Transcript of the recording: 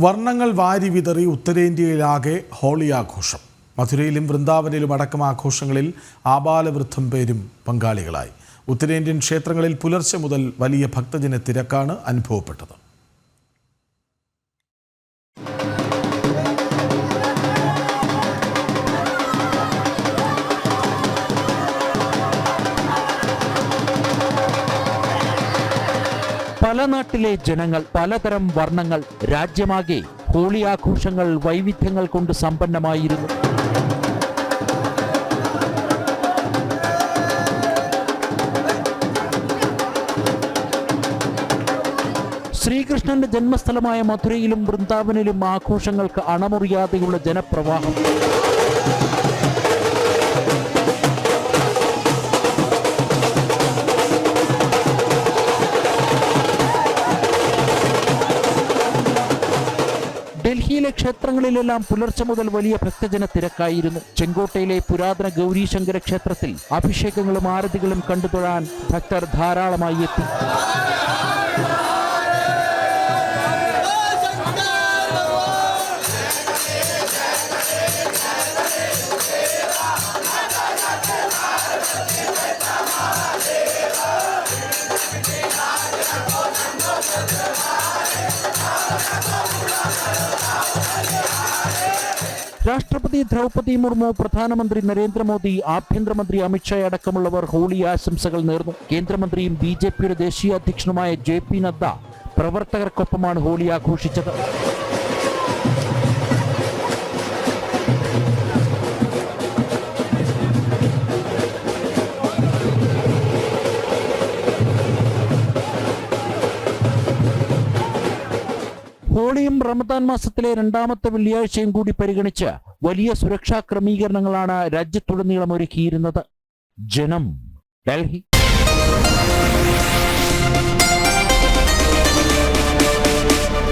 വർണങ്ങൾ വാരി വിതറി ഉത്തരേന്ത്യയിലാകെ ഹോളി ആഘോഷം. മധുരയിലും വൃന്ദാവനിലും അടക്കം ആഘോഷങ്ങളിൽ ആബാലവൃദ്ധം പേരും പങ്കാളികളായി. ഉത്തരേന്ത്യൻ ക്ഷേത്രങ്ങളിൽ പുലർച്ചെ മുതൽ വലിയ ഭക്തജന തിരക്കാണ് അനുഭവപ്പെട്ടത്. പല നാട്ടിലെ ജനങ്ങൾ പലതരം വർണങ്ങൾ രാജ്യമാകെ ഹോളി ആഘോഷങ്ങൾ വൈവിധ്യങ്ങൾ കൊണ്ട് സമ്പന്നമായിരുന്നു. ശ്രീകൃഷ്ണന്റെ ജന്മസ്ഥലമായ മധുരയിലും വൃന്ദാവനിലും ആഘോഷങ്ങൾക്ക് അണമുറിയാതെയുള്ള ജനപ്രവാഹം. ഡൽഹിയിലെ ക്ഷേത്രങ്ങളിലെല്ലാം പുലർച്ചെ മുതൽ വലിയ ഭക്തജന തിരക്കായിരുന്നു. ചെങ്കോട്ടയിലെ പുരാതന ഗൗരീശങ്കര ക്ഷേത്രത്തിൽ അഭിഷേകങ്ങളും ആരതികളും കണ്ടുതൊഴാൻ ഭക്തർ ധാരാളമായി എത്തി. രാഷ്ട്രപതി ദ്രൗപതി മുർമു പ്രധാനമന്ത്രി നരേന്ദ്രമോദി ആഭ്യന്തരമന്ത്രി അമിത്ഷാ അടക്കമുള്ളവർ ഹോളി ആശംസകൾ നേർന്നു. കേന്ദ്രമന്ത്രിയും ബി ജെ പിയുടെ ദേശീയ അധ്യക്ഷനുമായ ജെ പി നദ്ദ പ്രവർത്തകർക്കൊപ്പമാണ് ഹോളി ആഘോഷിച്ചത്. ഹോളിയും റമദാൻ മാസത്തിലെ രണ്ടാമത്തെ വെള്ളിയാഴ്ചയും കൂടി പരിഗണിച്ച് വലിയ സുരക്ഷാ ക്രമീകരണങ്ങളാണ് രാജ്യത്തുടനീളം ഒരുക്കിയിരുന്നത്. ജനം ഡൽഹി.